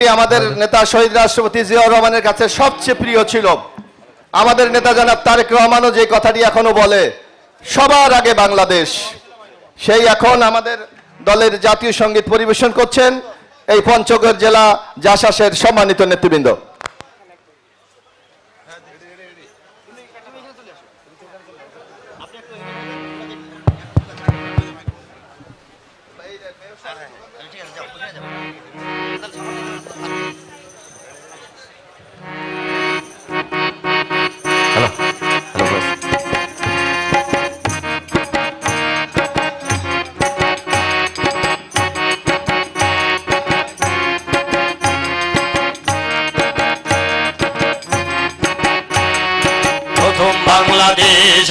আমাদের নেতা শহীদ রাষ্ট্রপতি জিয়াউর রহমানের কাছে সবচেয়ে প্রিয় ছিল। আমাদের নেতা জানাব তারেক রহমানও যে কথাটি এখনও বলে সবার আগে বাংলাদেশ। সেই এখন আমাদের দলের জাতীয় সংগীত পরিবেশন করছেন এই পঞ্চগড় জেলা জাসাসের সম্মানিত নেতৃবৃন্দ।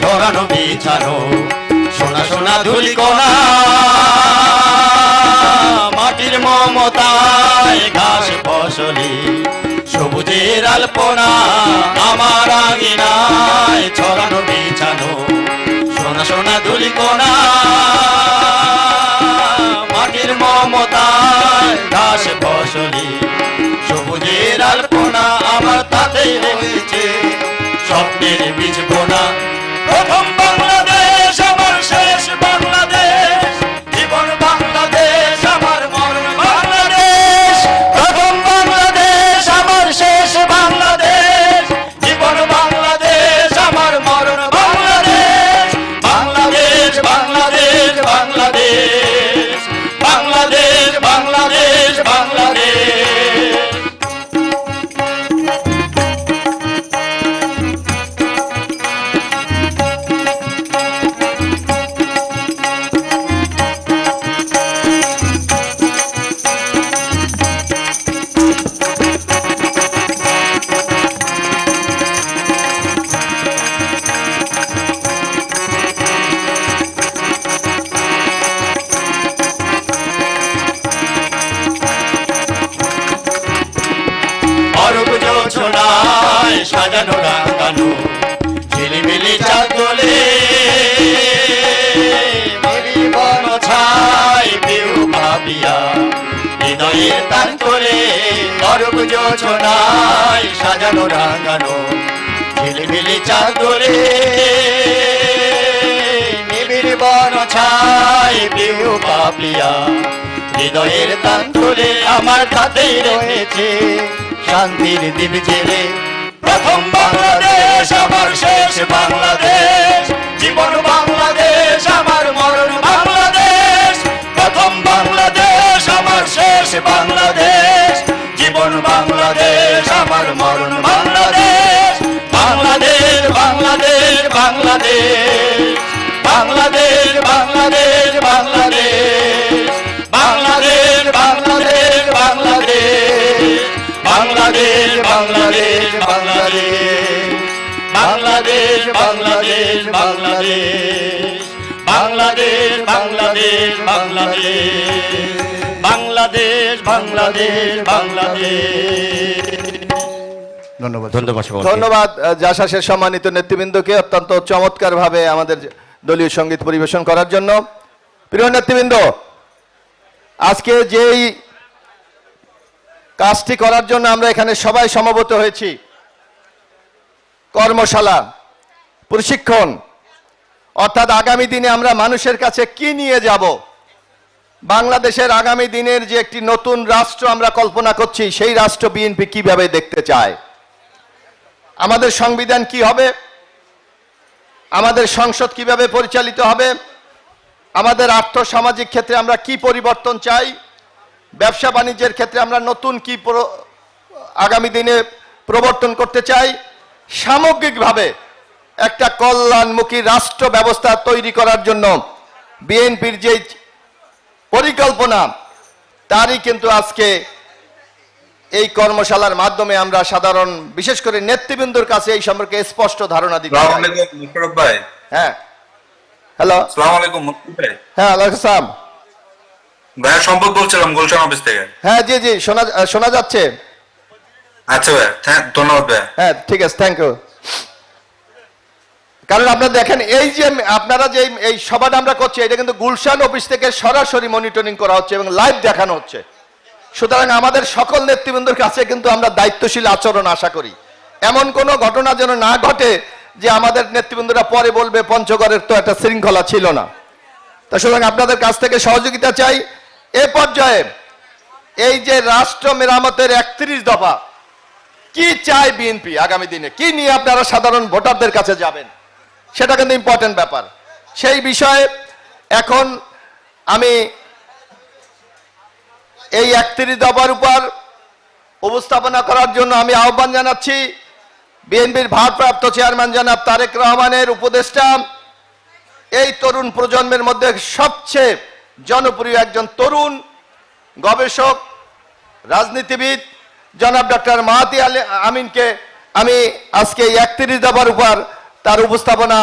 ছড়ানো বিছানো। সোনা সোনা ধুলি কোনা মাটির মমতায় ঘাস ফসলি। সবুজের আলপনা আমার আঙিনায় ছড়ানো বিছানো। সোনা সোনা ধুলি কোনা মাটির মমতায় ঘাস ফসলি। সবুজের আলপনা আমার তাতেই রয়েছে। স্বপ্নের বীজ বোনা Oh, come যোছনায় সাজানো রাঙানো ঝিলিমিলি চাঁদলে নিবিড় বন ছাই পিউ পাপিয়া। হৃদয়ের তান তুলে আমার তাতেই রয়েছে শান্তির দ্বীপ জেলে। প্রথম বাংলাদেশ আমার শেষ বাংলাদেশ। জীবন বাংলাদেশ, আমার মরণ বাংলাদেশ। প্রথম বাংলাদেশ আমার শেষ বাংলাদেশ। জীবন বাংলাদেশ, আমার মরণ বাংলাদেশ। বাংলাদেশ বাংলাদেশ বাংলাদেশ। বাংলাদেশ বাংলাদেশ বাংলাদেশ। বাংলাদেশ বাংলাদেশ বাংলাদেশ। বাংলাদেশ বাংলাদেশ বাংলাদেশ। বাংলাদেশ বাংলাদেশ বাংলাদেশ। বাংলাদেশ বাংলাদেশ বাংলাদেশ। বাংলাদেশ বাংলাদেশ বাংলাদেশ। ধন্যবাদ। ধন্যবাদ ধন্যবাদ জাসাসের সম্মানিত নেতৃবৃন্দকে অত্যন্ত চমৎকার ভাবে আমাদের দলীয় সংগীত পরিবেশন করার জন্য। প্রিয় নেতৃবৃন্দ আজকে যেই কাজটি করার জন্য আমরা এখানে সবাই সমবেত হয়েছি কর্মশালা প্রশিক্ষণ অর্থাৎ আগামী দিনে আমরা মানুষের কাছে কি নিয়ে যাব বাংলাদেশের আগামী দিনের যে একটি নতুন রাষ্ট্র আমরা কল্পনা করছি, সেই রাষ্ট্র বিএনপি কীভাবে দেখতে চায়? আমাদের সংবিধান কি হবে? আমাদের সংসদ কীভাবে পরিচালিত হবে? আমাদের আর্থ সামাজিক ক্ষেত্রে আমরা কি পরিবর্তন চাই? ব্যবসা বাণিজ্যের ক্ষেত্রে আমরা নতুন কি আগামী দিনে প্রবর্তন করতে চাই? সামগ্রিকভাবে একটা কল্যাণমুখী রাষ্ট্র ব্যবস্থা তৈরি করার জন্য বিএনপির যে পরিকল্পনা তারই কিন্তু আজকে এই কর্মশালার মাধ্যমে আমরা সাধারণ বিশেষ করে নেতৃবৃন্দর কাছে এই সম্পর্কে স্পষ্ট ধারণা দিতে সালাম। ভাই। হ্যাঁ। হ্যালো। সালাম আলাইকুম মুশারফ ভাই। হ্যাঁ আলাইকুম ভাইয়া সম্পদ বলছিলাম গুলশান অফিস থেকে। হ্যাঁ জি জি শোনা শোনা যাচ্ছে। আচ্ছা ভাই ধন্যবাদ ভাই হ্যাঁ ঠিক আছে থ্যাংক ইউ। কারণ আপনারা দেখেন, এই যে আপনারা যে এই সভাটা আমরা করছি, এটা কিন্তু গুলশান অফিস থেকে সরাসরি মনিটরিং করা হচ্ছে এবং লাইভ দেখানো হচ্ছে। সুতরাং আমাদের সকল নেতৃবৃন্দর কাছে কিন্তু আমরা দায়িত্বশীল আচরণ আশা করি। এমন কোনো ঘটনা যেন না ঘটে যে আমাদের নেতৃবৃন্দরা পরে বলবে, পঞ্চগড়ের তো একটা শৃঙ্খলা ছিল না। তা সুতরাং আপনাদের কাছ থেকে সহযোগিতা চাই। এ পর্যায়ে এই যে রাষ্ট্র মেরামতের একত্রিশ দফা, কি চায় বিএনপি আগামী দিনে? কি নিয়ে আপনারা সাধারণ ভোটারদের কাছে যাবেন? সেটা কিন্তু ইম্পর্টেন্ট ব্যাপার। সেই বিষয়ে এখন আমি এই একত্রিশ দফার উপর উপস্থাপনা করার জন্য আমি আহ্বান জানাচ্ছি বিএনপির ভারপ্রাপ্ত চেয়ারম্যান জনাব তারেক রহমানের উপদেষ্টা, এই তরুণ প্রজন্মের মধ্যে সবচেয়ে জনপ্রিয় একজন তরুণ গবেষক, রাজনীতিবিদ জনাব ডক্টর মাহাতি আলী আমিনকে আমি আজকে এই একত্রিশ দফার উপর তার উপস্থাপনা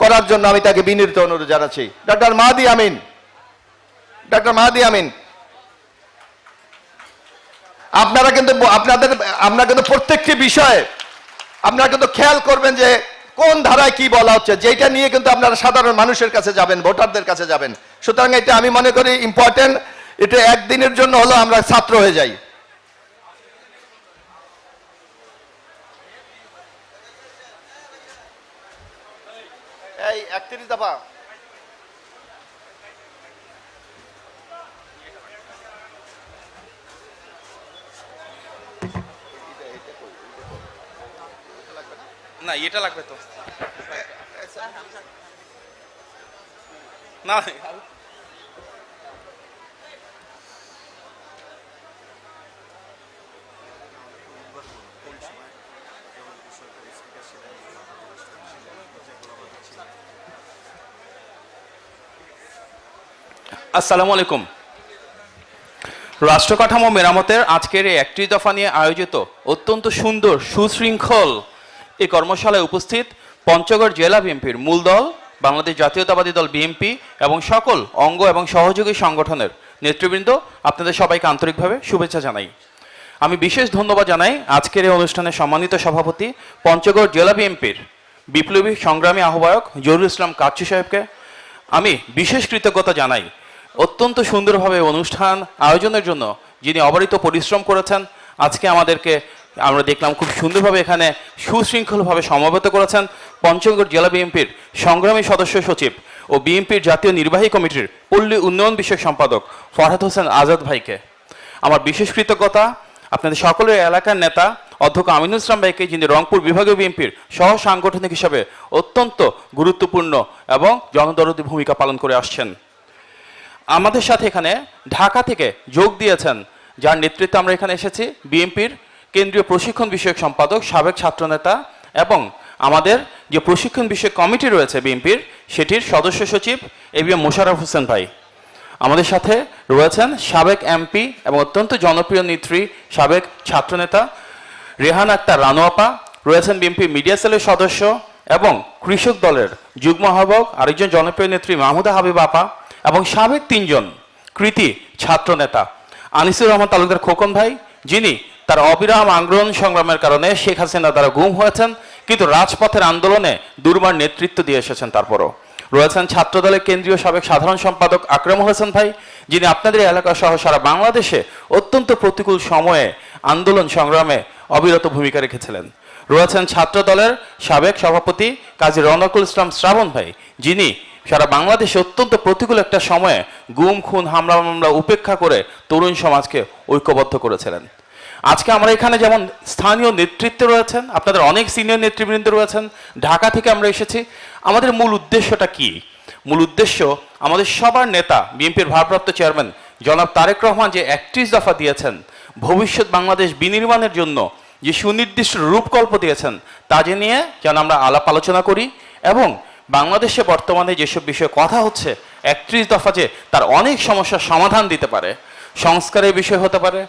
করার জন্য আমি তাকে বিনীত অনুরোধ জানাচ্ছি। ডক্টর মাহাদি আমিন। ডক্টর মাহাদি আমিন। আপনারা কিন্তু আপনাদের আপনারা কিন্তু প্রত্যেকটি বিষয়ে আপনারা কিন্তু খেয়াল করবেন যে কোন ধারায় কি বলা হচ্ছে যেটা নিয়ে কিন্তু আপনারা সাধারণ মানুষের কাছে যাবেন, ভোটারদের কাছে যাবেন। সুতরাং এটা আমি মনে করি ইম্পর্টেন্ট এটা একদিনের জন্য হলো আমরা ছাত্র হয়ে যাই। এই একত্রিশ দফা। না এটা লাগবে তো। না আসসালামু আলাইকুম। রাষ্ট্র কাঠামো মেরামতের আজকের এই একটি দফা নিয়ে আয়োজিত অত্যন্ত সুন্দর, সুশৃঙ্খল এই কর্মশালায় উপস্থিত পঞ্চগড় জেলা বিএনপির মূল দল, বাংলাদেশ জাতীয়তাবাদী দল বিএনপি এবং সকল অঙ্গ এবং সহযোগী সংগঠনের নেতৃবৃন্দ, আপনাদের সবাইকে আন্তরিকভাবে শুভেচ্ছা জানাই। আমি বিশেষ ধন্যবাদ জানাই আজকের এই অনুষ্ঠানে সম্মানিত সভাপতি পঞ্চগড় জেলা বিএনপির বিপ্লবী সংগ্রামী আহ্বায়ক জহুরুল ইসলাম কাচ্চু সাহেবকে। আমি বিশেষ কৃতজ্ঞতা জানাই অত্যন্ত সুন্দরভাবে অনুষ্ঠান আয়োজনের জন্য যিনি অবারিত পরিশ্রম করেছেন, আজকে আমাদেরকে আমরা দেখলাম খুব সুন্দরভাবে এখানে সুশৃঙ্খলভাবে সমবেত করেছেন পঞ্চগড় জেলা বিএনপির সংগ্রামী সদস্য সচিব ও বিএনপির জাতীয় নির্বাহী কমিটির পল্লী উন্নয়ন বিষয়ক সম্পাদক ফরহাদ হোসেন আজাদ ভাইকে। আমার বিশেষ কৃতজ্ঞতা আপনাদের সকলের এলাকার নেতা অধ্যক্ষ আমিনুল ইসলাম ভাইকে, যিনি রংপুর বিভাগীয় বিএনপির সহ সাংগঠনিক হিসাবে অত্যন্ত গুরুত্বপূর্ণ এবং জনদরদী ভূমিকা পালন করে আসছেন। আমাদের সাথে এখানে ঢাকা থেকে যোগ দিয়েছেন। যার নেতৃত্বে আমরা এখানে এসেছি। বিএনপির কেন্দ্রীয় প্রশিক্ষণ বিষয়ক সম্পাদক, সাবেক ছাত্রনেতা এবং আমাদের যে প্রশিক্ষণ বিষয়ক কমিটি রয়েছে বিএনপির, সেটির সদস্য সচিব A B M Mosharraf Hossain ভাই। আমাদের সাথে রয়েছেন সাবেক এমপি এবং অত্যন্ত জনপ্রিয় নেত্রী, সাবেক ছাত্রনেতা রেহান আক্তার রানোয়াপা। রয়েছেন বিএনপি মিডিয়া সেলের সদস্য এবং কৃষক দলের যুগ্ম আহ্বায়ক, আরেকজন জনপ্রিয় নেত্রী মাহমুদা হাবিব আপা এবং সাবেক তিনজন কৃতি ছাত্রনেতা আনিসুর রহমান তালুকদার খোকন ভাই, যিনি তার অবিরাম আন্দোলন সংগ্রামের কারণে শেখ হাসিনা দ্বারা গুম হয়েছেন, কিন্তু রাজপথের আন্দোলনে দুর্বার নেতৃত্ব দিয়ে এসেছেন তারপরও। রয়েছেন ছাত্রদলের কেন্দ্রীয় সাবেক সাধারণ সম্পাদক আকরামুল হোসেন ভাই, যিনি আপনাদের এলাকা সহ সারা বাংলাদেশে অত্যন্ত প্রতিকূল সময়ে আন্দোলন সংগ্রামে অবিরত ভূমিকা রেখেছিলেন। রয়েছেন ছাত্র দলের সাবেক সভাপতি কাজী রনকুল ইসলাম শ্রাবণ ভাই, যিনি সারা বাংলাদেশে অত্যন্ত প্রতিকূল একটা সময়ে গুম, খুন, হামলা, মামলা উপেক্ষা করে তরুণ সমাজকে ঐক্যবদ্ধ করেছিলেন। আজকে আমরা এখানে যেমন স্থানীয় নেতৃত্ব রয়েছেন, আপনাদের অনেক সিনিয়র নেতৃবৃন্দ রয়েছেন, ঢাকা থেকে আমরা এসেছি, আমাদের মূল উদ্দেশ্যটা কি? মূল উদ্দেশ্য আমাদের সবার নেতা, বিএনপির ভারপ্রাপ্ত চেয়ারম্যান জনাব তারেক রহমান যে একত্রিশ দফা দিয়েছেন, ভবিষ্যৎ বাংলাদেশ বিনির্মাণের জন্য যে সুনির্দিষ্ট রূপকল্প দিয়েছেন তা যে নিয়ে যেন আমরা আলাপ আলোচনা করি এবং বাংলাদেশে বর্তমানে যেসব বিষয়ে কথা হচ্ছে, একত্রিশ দফা যে তার অনেক সমস্যার সমাধান দিতে পারে, সংস্কারের বিষয় হতে পারে